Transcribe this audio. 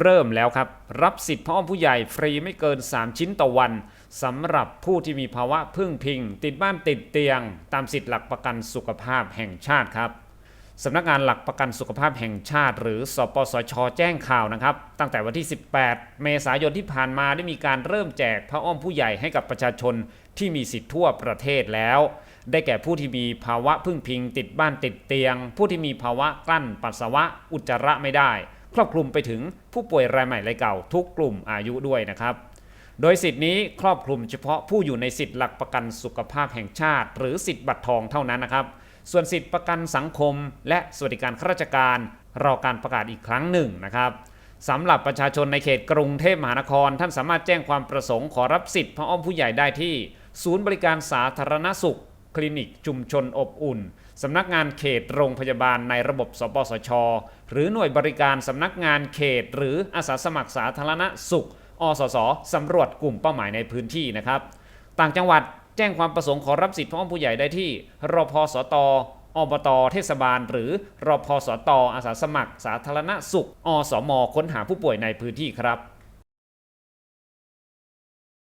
เริ่มแล้วครับ รับสิทธิ์พ่ออ้อมผู้ใหญ่ฟรีไม่เกิน 3 ชิ้นต่อวันสำหรับผู้ที่มีภาวะพึ่งพิง ติดบ้านติดเตียง ตามสิทธิหลักประกันสุขภาพแห่งชาติครับสำนักงานหลักประกันสุขภาพแห่งชาติ หรือสปสช แจ้งข่าวนะครับ ตั้งแต่วันที่ 18 เมษายนที่ผ่านมาได้มีการเริ่มแจกพระอ้อมผู้ใหญ่ให้กับประชาชนที่มีสิทธิ์ทั่วประเทศแล้ว ได้แก่ผู้ที่มีภาวะพึ่งพิง ติดบ้านติดเตียง ผู้ที่มีภาวะกลั้นปัสสาวะอุจจาระไม่ได้ ครอบคลุมไปถึงผู้ป่วยรายใหม่รายเก่าทุกกลุ่มอายุด้วยนะครับ โดยสิทธินี้ครอบคลุมเฉพาะผู้อยู่ในสิทธิหลักประกันสุขภาพแห่งชาติ หรือสิทธิบัตรทองเท่านั้นนะครับ ส่วนสิทธิประกันสังคม และสวัสดิการข้าราชการรอการประกาศอีกครั้งหนึ่งนะครับสำหรับประชาชนในเขตกรุงเทพมหานคร ท่านสามารถแจ้งความประสงค์ขอรับสิทธิ์พระอ้อมผู้ใหญ่ได้ที่ ศูนย์บริการสาธารณสุข คลินิกชุมชนอบอุ่น สำนักงานเขตโรงพยาบาลในระบบสปสช หรือหน่วยบริการสำนักงานเขต หรืออาสาสมัครสาธารณสุข อสสสำรวจกลุ่มเป้าหมายในพื้นที่นะครับ ต่างจังหวัดแจ้งความประสงค์ขอรับสิทธิ์พร้อมผู้ใหญ่ได้ที่ รพสตอบต เทศบาล หรือรพสตอาสาสมัคร สาธารณสุข อสม ค้นหาผู้ป่วยในพื้นที่ครับ